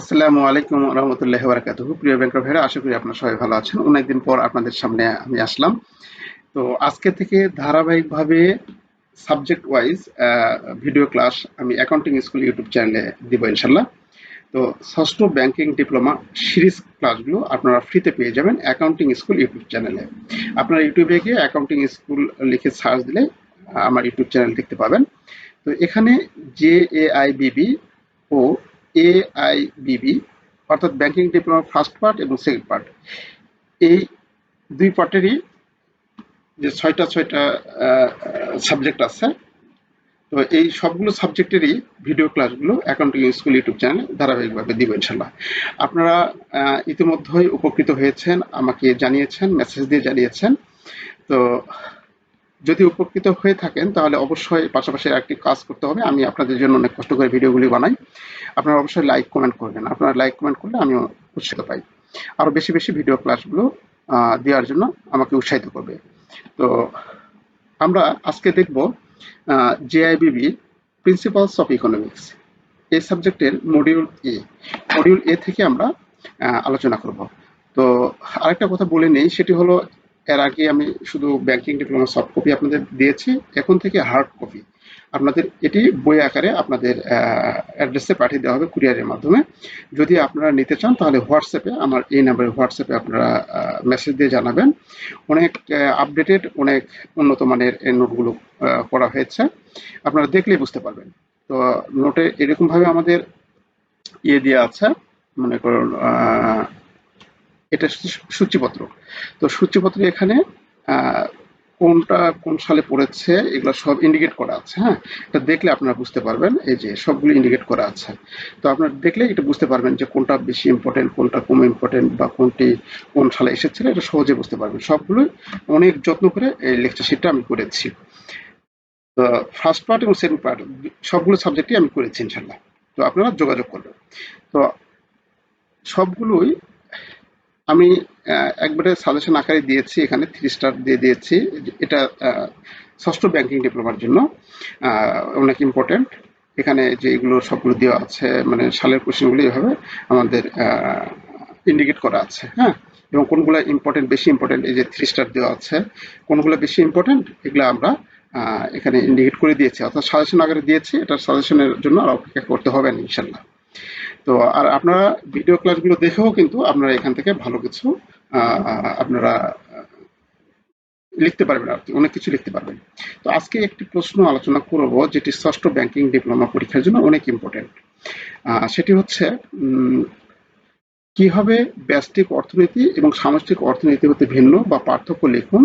আসসালামু আলাইকুম রহমতুল্লাহ বারাকাতুহু। প্রিয় ব্যাংকার ভাইরা, আশা করি আপনারা সবাই ভালো আছেন। অনেকদিন পর আপনাদের সামনে আমি আসলাম। তো আজকে থেকে ধারাবাহিকভাবে সাবজেক্ট ওয়াইজ ভিডিও ক্লাস আমি অ্যাকাউন্টিং স্কুল ইউটিউব চ্যানেলে দিব ইনশাল্লাহ তো ষষ্ঠ ব্যাংকিং ডিপ্লোমা সিরিজ ক্লাসগুলো আপনারা ফ্রিতে পেয়ে যাবেন অ্যাকাউন্টিং স্কুল ইউটিউব চ্যানেলে। আপনারা ইউটিউবে গিয়ে অ্যাকাউন্টিং স্কুল লিখে সার্চ দিলে আমার ইউটিউব চ্যানেল দেখতে পাবেন। তো এখানে J A I Bibi O AIBB অর্থাৎ ব্যাংকিং ডিপ্লোমা ফার্স্ট পার্ট এবং সেকেন্ড পার্ট এই দুই পার্টেরই যে ছয়টা ছয়টা সাবজেক্ট আছে, তো এই সবগুলো সাবজেক্টেরই ভিডিও ক্লাসগুলো অ্যাকাউন্টিং স্কুল ইউটিউব চ্যানেলে ধারাবাহিকভাবে দিব ইনশাল্লাহ। আপনারা ইতিমধ্যেই উপকৃত হয়েছেন, আমাকে জানিয়েছেন মেসেজ দিয়ে জানিয়েছেন। তো যদি উপকৃত হয়ে থাকেন, তাহলে অবশ্যই পাশাপাশি একটি কাজ করতে হবে। আমি আপনাদের জন্য অনেক কষ্ট করে ভিডিওগুলি বানাই। আপনারা অবশ্যই লাইক কমেন্ট করবেন। আপনারা লাইক কমেন্ট করলে আমিও উৎসাহিত পাই। আরও বেশি বেশি ভিডিও ক্লাসগুলো দেওয়ার জন্য আমাকে উৎসাহিত করবে। তো আমরা আজকে দেখব জেআইবিবি প্রিন্সিপালস অফ ইকোনমিক্স এই সাবজেক্টের মডিউল এ মডিউল এ থেকে আমরা আলোচনা করব। তো আরেকটা কথা বলে নেই, সেটি হলো, এর আগে আমি শুধু ব্যাংকিং ডিপ্লোমা সফট কপি আপনাদের দিয়েছি, এখন থেকে হার্ড কপি আপনাদের এটি বই আকারে আপনাদের অ্যাড্রেসে পাঠিয়ে দেওয়া হবে কুরিয়ারের মাধ্যমে। যদি আপনারা নিতে চান, তাহলে হোয়াটসঅ্যাপে, আমার এই নাম্বারে হোয়াটসঅ্যাপে আপনারা মেসেজ দিয়ে জানাবেন। অনেক আপডেটেড অনেক উন্নত মানের এই নোটগুলো করা হয়েছে। আপনারা দেখলেই বুঝতে পারবেন। তো নোটে এরকমভাবে আমাদের ইয়ে দিয়ে আছে, মনে করুন এটা সূচিপত্র। তো সূচিপত্র এখানে কোনটা কোন সালে পড়েছে, এগুলো সব ইন্ডিকেট করা আছে হ্যাঁ? এটা দেখলে আপনারা বুঝতে পারবেন, এই যে সবগুলো ইন্ডিকেট করা আছে। তো আপনারা দেখলে এটা বুঝতে পারবেন যে কোনটা বেশি ইম্পর্টেন্ট কোনটা কম ইম্পর্টেন্ট বা কোনটি কোন সালে এসেছিল, এটা সহজে বুঝতে পারবেন। সবগুলোই অনেক যত্ন করে এই লেকচার শিটটা আমি করেছি। তো ফার্স্ট পার্ট এবং সেকেন্ড পার্ট সবগুলো সাবজেক্টই আমি করেছি ইনশাল্লাহ তো আপনারা যোগাযোগ করবেন। তো সবগুলোই আমি একবারে সাজেশন আকারে দিয়েছি, এখানে থ্রি স্টার দিয়ে দিয়েছি। এটা ষষ্ঠ ব্যাংকিং ডিপ্লোমার জন্য অনেক ইম্পর্টেন্ট এখানে যে এগুলো সবগুলো দেওয়া আছে মানে সালের কোশ্চেনগুলো এভাবে আমাদের ইন্ডিকেট করা আছে হ্যাঁ? এবং কোনগুলো ইম্পর্টেন্ট বেশি ইম্পর্টেন্ট এই যে থ্রি স্টার দেওয়া আছে, কোনগুলো বেশি ইম্পর্টেন্ট এগুলো আমরা এখানে ইন্ডিকেট করে দিয়েছি। অর্থাৎ সাজেশন আকারে দিয়েছি এটা সাজেশনের জন্য আর অপেক্ষা করতে হবে না ইনশাল্লাহ তো আর আপনারা ভিডিও ক্লাসগুলো দেখেও কিন্তু আপনারা এখান থেকে ভালো কিছু আপনারা লিখতে পারবেন আর অনেক কিছু লিখতে পারবেন। তো আজকে একটি প্রশ্ন আলোচনা করব, যেটি ষষ্ঠ ব্যাংকিং ডিপ্লোমা পরীক্ষার জন্য অনেক ইম্পর্টেন্ট সেটি হচ্ছে কীভাবে ব্যষ্টিক অর্থনীতি এবং সামষ্টিক অর্থনীতি হতে ভিন্ন বা পার্থক্য লিখুন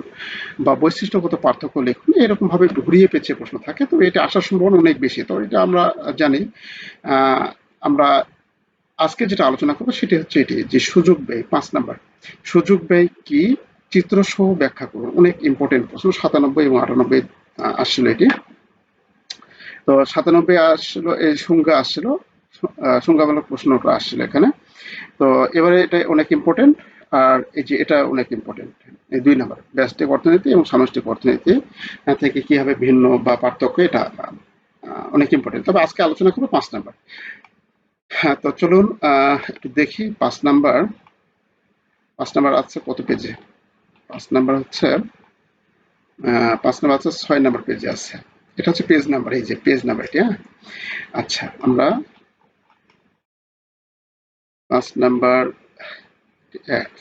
বা বৈশিষ্ট্যগত পার্থক্য লিখুন, এরকমভাবে ঘুরিয়ে পেঁচিয়ে প্রশ্ন থাকে। তো এটা আসার সম্ভাবনা অনেক বেশি। তো এটা আমরা জানি আমরা আজকে যেটা আলোচনা করব সেটি হচ্ছে এটি, যে সুযোগ ব্যয়, পাঁচ নাম্বার। সুযোগ ব্যয় কি? চিত্র সহ ব্যাখ্যা করুন। অনেক ইম্পর্টেন্ট প্রশ্ন, সাতানব্বই এবং আটানব্বই আসছিল এটি। তো সাতানব্বই আসছিল এই সংজ্ঞা আসছিল সংজ্ঞামূলক প্রশ্নটা আসছিল এখানে। তো এবারে এটা অনেক ইম্পর্টেন্ট আর এই যে এটা অনেক ইম্পর্টেন্ট এই দুই নাম্বার ব্যস্তিক অর্থনীতি এবং সামষ্টিক অর্থনীতি থেকে কীভাবে ভিন্ন বা পার্থক্য, এটা অনেক ইম্পর্টেন্ট তবে আজকে আলোচনা করব পাঁচ নাম্বার। হ্যাঁ তো চলুন একটু দেখি পাঁচ নাম্বার। পাঁচ নাম্বার আছে কত পেজে? পাঁচ নাম্বার হচ্ছে পাঁচ নাম্বার আছে, ছয় নাম্বার পেজে আছে। এটা হচ্ছে পেজ নাম্বার, এই যে পেজ নাম্বার এটি হ্যাঁ? আচ্ছা আমরা পাঁচ নাম্বার এক।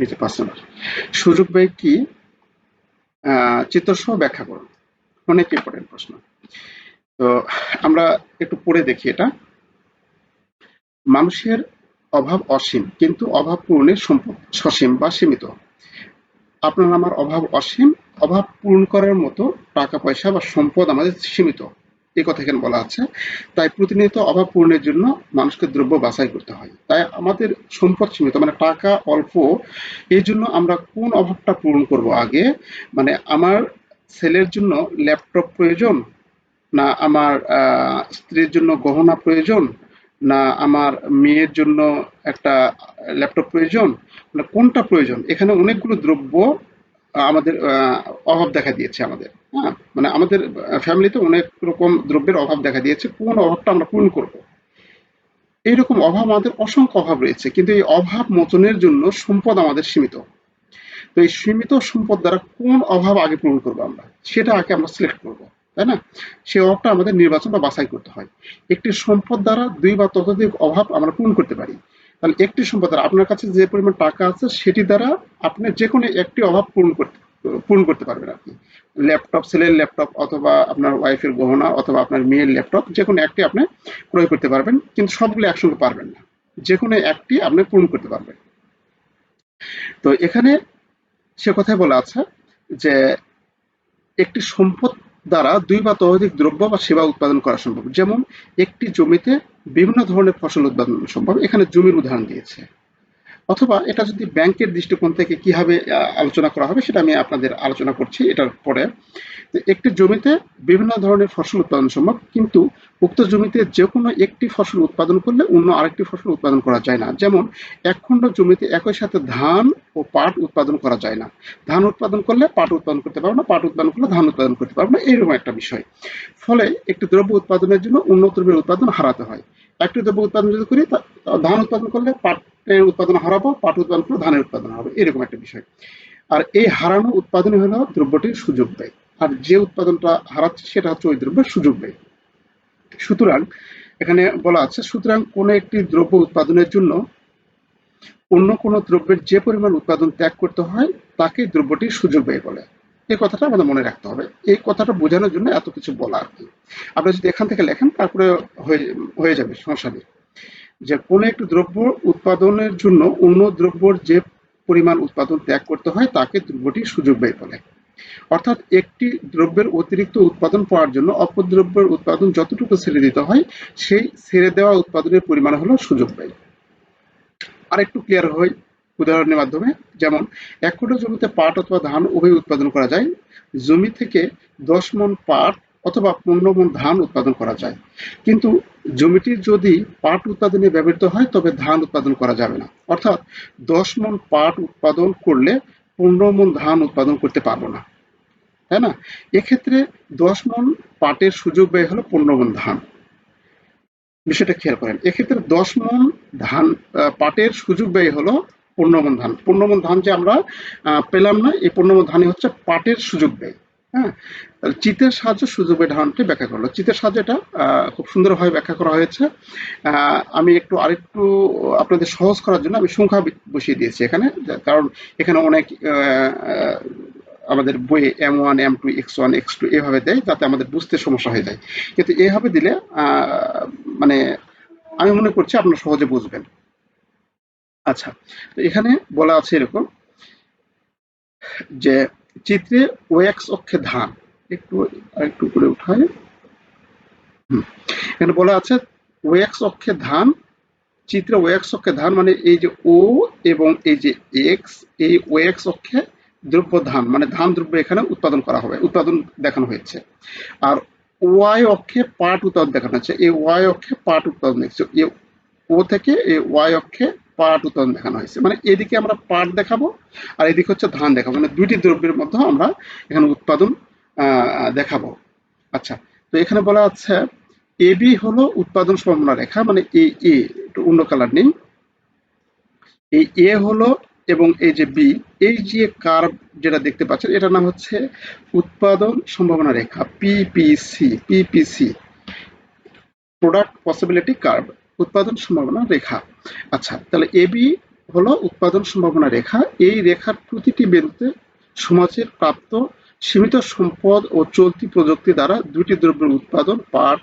এই যে পাঁচ নাম্বার। সুযোগ ব্যয় কি? চিত্রসহ ব্যাখ্যা করুন। অনেক ইম্পর্টেন্ট প্রশ্ন। তো আমরা একটু পড়ে দেখি এটা। মানুষের অভাব অসীম, কিন্তু অভাব পূরণের সম্পদ সসীম বা সীমিত। আপনার আমার অভাব অসীম, অভাব পূরণ করার মতো টাকা, পয়সা বা সম্পদ আমাদের সীমিত এই কথা এখানে বলা আছে। তাই প্রতিনিয়ত অভাব পূরণের জন্য মানুষকে দ্রব্য বাছাই করতে হয়। তাই আমাদের সম্পদ সীমিত মানে টাকা অল্প এই জন্য আমরা কোন অভাবটা পূরণ করব আগে? মানে আমার ছেলের জন্য ল্যাপটপ প্রয়োজন? না আমার স্ত্রীর জন্য গহনা প্রয়োজন? না আমার মেয়ের জন্য একটা ল্যাপটপ প্রয়োজন? মানে কোনটা প্রয়োজন? এখানে অনেকগুলো দ্রব্য আমাদের অভাব দেখা দিয়েছে আমাদের। হ্যাঁ মানে আমাদের ফ্যামিলিতে অনেক রকম দ্রব্যের অভাব দেখা দিয়েছে। কোন অভাবটা আমরা পূরণ করব? এইরকম অভাব আমাদের অসংখ্য অভাব রয়েছে। কিন্তু এই অভাব মোচনের জন্য সম্পদ আমাদের সীমিত। তো এই সীমিত সম্পদ দ্বারা কোন অভাব আগে পূরণ করব আমরা? সেটা আগে আমরা সিলেক্ট করব, তাই না? সেই অভাবটা আমাদের নির্বাচন বা বাছাই করতে হয়। একটি সম্পদ দ্বারা দুই বা ততোধিক অভাব আমরা পূরণ করতে পারি। তাহলে একটি সম্পদ দ্বারা আপনার কাছে যে পরিমাণ টাকা আছে, সেটি দ্বারা আপনি যে কোনো একটি অভাব পূরণ করতে পূরণ করতে পারবেন আপনি। ল্যাপটপ, ছেলের ল্যাপটপ অথবা আপনার ওয়াইফের গহনা অথবা আপনার মেয়ের ল্যাপটপ যে কোনো একটি আপনি ক্রয় করতে পারবেন, কিন্তু সবগুলো একসঙ্গে পারবেন না। যে কোনো একটি আপনি পূরণ করতে পারবেন। তো এখানে সে কথায় বলা আছে যে একটি সম্পদ দ্বারা দুই বা ততোধিক দ্রব্য বা সেবা উৎপাদন করা সম্ভব। যেমন, একটি জমিতে বিভিন্ন ধরনের ফসল উৎপাদন সম্ভব। এখানে জমির উদাহরণ দিয়েছে। অথবা এটা যদি ব্যাংকের দৃষ্টিকোণ থেকে কীভাবে আলোচনা করা হবে সেটা আমি আপনাদের আলোচনা করছি এটার পরে। একটি জমিতে বিভিন্ন ধরনের ফসল উৎপাদন সম্ভব, কিন্তু উক্ত জমিতে যে কোনো একটি ফসল উৎপাদন করলে অন্য আরেকটি ফসল উৎপাদন করা যায় না। যেমন এক খণ্ড জমিতে একই সাথে ধান ও পাট উৎপাদন করা যায় না। ধান উৎপাদন করলে পাট উৎপাদন করতে পারব না, পাট উৎপাদন করলে ধান উৎপাদন করতে পারব না এরকম একটা বিষয়। ফলে একটি দ্রব্য উৎপাদনের জন্য অন্য দ্রব্যের উৎপাদন হারাতে হয়। একটি দ্রব্য উৎপাদন যদি করি, তা ধান উৎপাদন করলে পাটের উৎপাদন হারাবো, পাট উৎপাদন করলে ধানের উৎপাদন হবে এরকম একটা বিষয়। আর এই হারানো উৎপাদনই হলো দ্রব্যটির সুযোগ ব্যয়। আর যে উৎপাদনটা হারাচ্ছে সেটা হচ্ছে ওই দ্রব্যের সুযোগ ব্যয়। সুতরাং এখানে বলা আছে, সুতরাং কোনো একটি দ্রব্য উৎপাদনের জন্য অন্য কোনো দ্রব্যের যে পরিমাণ উৎপাদন ত্যাগ করতে হয়, তাকে দ্রব্যটির সুযোগ ব্যয় বলে। এই কথাটা আমাদের মনে রাখতে হবে। এই কথাটা বোঝানোর জন্য এত কিছু বলা আর কি। আপনি যদি এখান থেকে লেখেন, তারপরে হয়ে হয়ে যাবে, সমস্যা নেই। যে কোনো একটি দ্রব্য উৎপাদনের জন্য অন্য দ্রব্যর যে পরিমাণ উৎপাদন ত্যাগ করতে হয়, তাকে দ্রব্যটির সুযোগ ব্যয় বলে। অর্থাৎ একটি দ্রব্যের অতিরিক্ত উৎপাদন পাওয়ার জন্য অপর দ্রব্যের উৎপাদন যতটুকু ছেড়ে দিতে হয়, সেই ছেড়ে দেওয়া উৎপাদনের পরিমাণ হলো সুযোগ ব্যয়। আর একটু ক্লিয়ার হয় উদাহরণের মাধ্যমে, যেমন এক কোটি জমিতে পাট অথবা ধান উভয় উৎপাদন করা যায়। জমি থেকে দশ মন পাট অথবা মন ধান উৎপাদন করা যায়। কিন্তু জমিটি যদি পাট উৎপাদনে ব্যবহৃত হয়, তবে ধান উৎপাদন করা যাবে না। অর্থাৎ দশ মন পাট উৎপাদন করলে পনেরো মন ধান উৎপাদন করতে পারব না। তাই না? এক্ষেত্রে দশ মন পাটের সুযোগ ব্যয় হলো পনেরো মন ধান। বিষয়টা খেয়াল করেন। এক্ষেত্রে দশ মন ধান পাটের সুযোগ ব্যয় হলো পনেরো মন ধান। পনেরো মন ধান যে আমরা পেলাম না, এই পনেরো মন ধানই হচ্ছে পাটের সুযোগ ব্যয়। হ্যাঁ চিতের সাহায্যে সুযোগ ধারণটি ব্যাখ্যা করল। চিতের সাহায্যে এটা খুব সুন্দরভাবে ব্যাখ্যা করা হয়েছে। আমি একটু আরেকটু আপনাদের সহজ করার জন্য আমি সংখ্যা বসিয়ে দিয়েছি এখানে কারণ এখানে অনেক আমাদের বইয়ে M one M two X one X two এভাবে দেয়, যাতে আমাদের বুঝতে সমস্যা হয়ে যায়। কিন্তু এভাবে দিলে মানে আমি মনে করছি আপনারা সহজে বুঝবেন। আচ্ছা তো এখানে বলা আছে এরকম যে চিত্রে ওয়েক্স অক্ষে ধান। একটু, আরেকটু করে উঠায়। এখানে বলা আছে ওয়েক্স অক্ষে ধান, চিত্রে ওয়েক্স অক্ষে ধান মানে এই যে ও এবং এই যে এক্স, এই ওয়েক্স অক্ষে দ্রব্য ধান মানে ধান দ্রব্য এখানে উৎপাদন করা হবে, উৎপাদন দেখানো হয়েছে। আর ওয়াই অক্ষে পাট উৎপাদন দেখানো হচ্ছে, এই ওয়াই অক্ষে পাট উৎপাদন দেখছি ও থেকে এই ওয়াই অক্ষে পাট উৎপাদন দেখানো হয়েছে। মানে এদিকে আমরা পাট দেখাবো আর এদিকে হচ্ছে ধান দেখাবো। মানে দুইটি দ্রব্যের মধ্যে আমরা এখানে উৎপাদন দেখাবো। আচ্ছা তো এখানে বলা আছে এবি হলো উৎপাদন সম্ভাবনা রেখা মানে এ এ, একটু অন্য কালার নেই। এই এ হলো এবং এই যে বি, এই যে কার্ভ যেটা দেখতে পাচ্ছেন, এটার নাম হচ্ছে উৎপাদন সম্ভাবনা রেখা PPC PPC product possibility curve. উৎপাদন সম্ভাবনা রেখা। আচ্ছা তাহলে এবি হলো উৎপাদন সম্ভাবনা রেখা। এই রেখার প্রতিটি বিন্দুতে সমাজের প্রাপ্ত সীমিত সম্পদ ও চলতি প্রযুক্তি দ্বারা দুটি দ্রব্যের উৎপাদন, পাট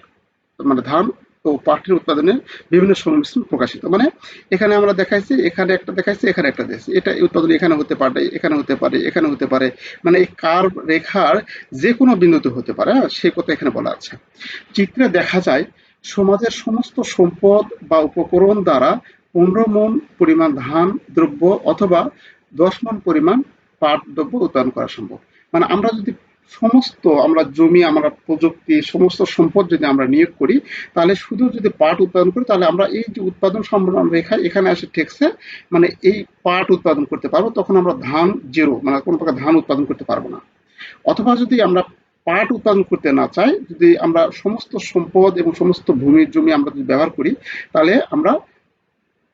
মানে ধান ও পাটের উৎপাদনের বিভিন্ন সংমিশ্রণ প্রকাশিত। মানে এখানে আমরা দেখাইছি, এখানে একটা দেখাইছি, এখানে একটা দেখাইছি। এটা উৎপাদন এখানে হতে পারে, এখানে হতে পারে, এখানে হতে পারে। মানে এই কার রেখার যে কোনো বিন্দুতে হতে পারে হ্যাঁ সেই কথা এখানে বলা আছে। চিত্রে দেখা যায় সমাজের সমস্ত সম্পদ বা উপকরণ দ্বারা পনেরো মন পরিমাণ ধান, দ্রব্য অথবা দশ মন পরিমাণ পাট, দ্রব্য উৎপাদন করা সম্ভব। মানে আমরা যদি সমস্ত আমরা জমি, আমরা প্রযুক্তি, সমস্ত সম্পদ যদি আমরা নিয়োগ করি, তাহলে শুধু যদি পাট উৎপাদন করি, তাহলে আমরা এই যে উৎপাদন সম্ভাবনা রেখা এখানে এসে ঠেকছে মানে এই পাট উৎপাদন করতে পারব, তখন আমরা ধান জিরো মানে কোনো প্রকার ধান উৎপাদন করতে পারব না। অথবা যদি আমরা পাট উৎপাদন করতে না চাই, যদি আমরা সমস্ত সম্পদ এবং সমস্ত ভূমির জমি আমরা যদি ব্যবহার করি, তাহলে আমরা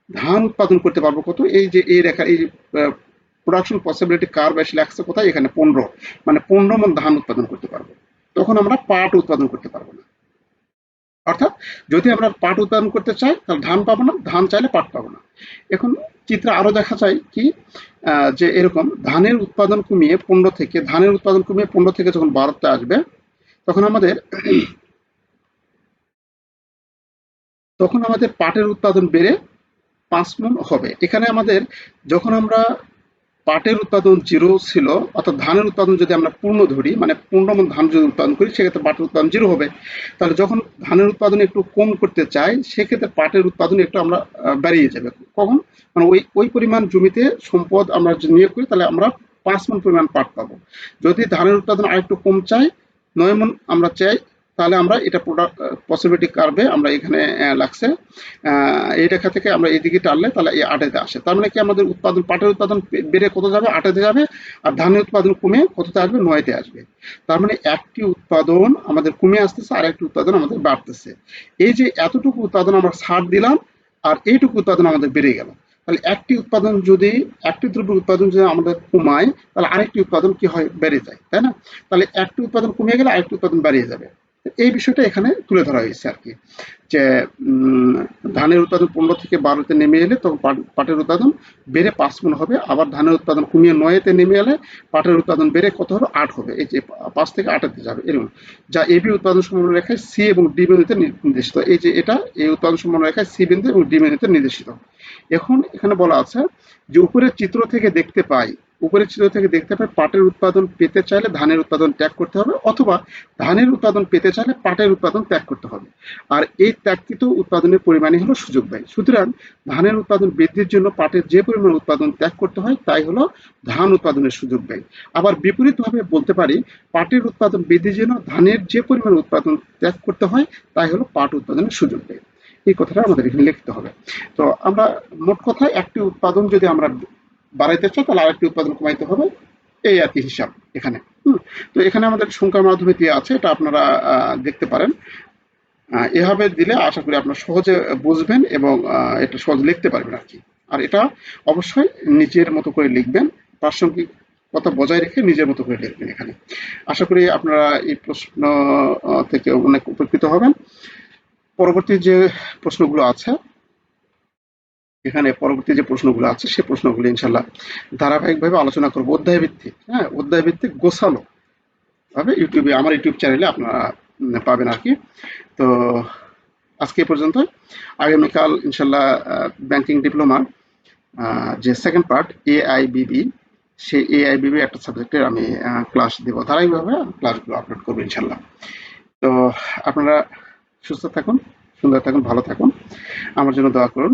ধান উৎপাদন করতে পারব কত? এই যে, এই রেখা, এই প্রোডাকশন পসিবিলিটি কার বেশি লাগছে কোথায়? এখানে পনেরো মানে পনেরো মন ধান উৎপাদন করতে পারব। তখন আমরা পাট উৎপাদন করতে পারব না। অর্থাৎ যদি আমরা পাট উৎপাদন করতে চাই, তাহলে ধান পাবো না, ধান চাইলে পাট পাবো না। এখন চিত্রে আরও দেখা যায় কি যে এরকম ধানের উৎপাদন কমিয়ে পনেরো থেকে, ধানের উৎপাদন কমিয়ে পনেরো থেকে যখন বারোতে আসবে, তখন আমাদের তখন আমাদের পাটের উৎপাদন বেড়ে পাঁচ মন হবে। এখানে আমাদের যখন আমরা পাটের উৎপাদন জিরো ছিল, অর্থাৎ ধানের উৎপাদন যদি আমরা পূর্ণ ধরি মানে পূর্ণমন ধান যদি উৎপাদন করি, সেক্ষেত্রে পাটের উৎপাদন জিরো হবে। তাহলে যখন ধানের উৎপাদন একটু কম করতে চাই, সেক্ষেত্রে পাটের উৎপাদন একটু আমরা বাড়িয়ে যাবে। কখন? মানে ওই ওই পরিমাণ জমিতে সম্পদ আমরা নিয়োগ করি, তাহলে আমরা পাঁচ মন পরিমাণ পাট পাবো। যদি ধানের উৎপাদন আরেকটু কম চাই, নয় মন আমরা চাই তাহলে আমরা এটা প্রোডাক্ট পসিবিলিটি কার্ভে আমরা এখানে লাগছে। এই রেখা থেকে আমরা এইদিকে টানলে তাহলে এই আটেতে আসে। তার মানে কি আমাদের উৎপাদন, পাটের উৎপাদন বেড়ে কত যাবে? আটেতে যাবে। আর ধানের উৎপাদন কমে কততে আসবে? নয়তে আসবে। তার মানে একটি উৎপাদন আমাদের কমে আসতেছে, আর একটি উৎপাদন আমাদের বাড়তেছে। এই যে এতটুকু উৎপাদন আমরা ছাড় দিলাম, আর এইটুকু উৎপাদন আমাদের বেড়ে গেল। তাহলে একটি উৎপাদন যদি, একটি দ্রব্য উৎপাদন যদি আমাদের কমায়, তাহলে আরেকটি উৎপাদন কি হয়? বেড়ে যায়, তাই না? তাহলে একটি উৎপাদন কমে গেলে আরেকটি উৎপাদন বাড়িয়ে যাবে। এই বিষয়টা এখানে তুলে ধরা হয়েছে আর কি। যে ধানের উৎপাদন পনেরো থেকে বারোতে নেমে এলে তখন পাট- পাটের উৎপাদন বেড়ে পাঁচ গুণ হবে। আবার ধানের উৎপাদন কমিয়ে নয়েতে নেমে এলে পাটের উৎপাদন বেড়ে কত হবে? আট হবে। এই যে, পাঁচ থেকে আটাতে যাবে। এরকম। যা এবি উৎপাদন সম্ভাবনা রেখায় সি এবং ডি বিন্দুতে নির্দেশিত। এই যে, এটা এই উৎপাদন সম্ভাবনা রেখায় সি বিন্দু এবং ডি বিন্দুতে নির্দেশিত। এখন এখানে বলা আছে যে, উপরের চিত্র থেকে দেখতে পাই উপরের চিত্র থেকে দেখতে পাই পাটের উৎপাদন পেতে চাইলে ধানের উৎপাদন ত্যাগ করতে হবে অথবা ধানের উৎপাদন পেতে চাইলে পাটের উৎপাদন ত্যাগ করতে হবে। আর এই ত্যাগকৃত উৎপাদনের পরিমাণই হলো সুযোগ ব্যয়। সুতরাং ধানের উৎপাদন বৃদ্ধির জন্য পাটের যে পরিমাণ উৎপাদন ত্যাগ করতে হয় তাই হলো ধান উৎপাদনের সুযোগ ব্যয়। আবার বিপরীতভাবে বলতে পারি, পাটের উৎপাদন বৃদ্ধির জন্য ধানের যে পরিমাণ উৎপাদন ত্যাগ করতে হয় তাই হলো পাট উৎপাদনের সুযোগ ব্যয়। এই কথাটা আমাদের এখানে লিখতে হবে। তো আমরা মোট কথা একটি উৎপাদন যদি আমরা বাড়াইতে চাই তাহলে আরেকটি উৎপাদন কমাইতে হবে। এই আর কি হিসাব এখানে। তো এখানে আমাদের সংখ্যার মাধ্যমে দিয়ে আছে, এটা আপনারা দেখতে পারেন। এভাবে দিলে আশা করি আপনারা সহজে বুঝবেন এবং এটা সহজে লিখতে পারবেন আর কি। আর এটা অবশ্যই নিজের মতো করে লিখবেন, প্রাসঙ্গিক কথা বজায় রেখে নিজের মতো করে লিখবেন এখানে। আশা করি আপনারা এই প্রশ্ন থেকে অনেক উপকৃত হবেন। পরবর্তী যে প্রশ্নগুলো আছে এখানে পরবর্তী যে প্রশ্নগুলো আছে সেই প্রশ্নগুলো ইনশাল্লাহ ধারাবাহিকভাবে আলোচনা করব। অধ্যায় ভিত্তিক হ্যাঁ অধ্যায় ভিত্তিক গোছালো ভাবে ইউটিউবে আমার ইউটিউব চ্যানেলে আপনারা পাবেন আর কি। তো আজকে পর্যন্ত আগামীকাল ইনশাল্লাহ ব্যাংকিং ডিপ্লোমার যে সেকেন্ড পার্ট এআইবিবি সেই এআইবিবি একটা সাবজেক্টের আমি ক্লাস দেব। ধারাবাহিকভাবে ক্লাসগুলো আপলোড করব ইনশাল্লাহ তো আপনারা সুস্থ থাকুন, সুন্দর থাকুন, ভালো থাকুন। আমার জন্য দোয়া করুন।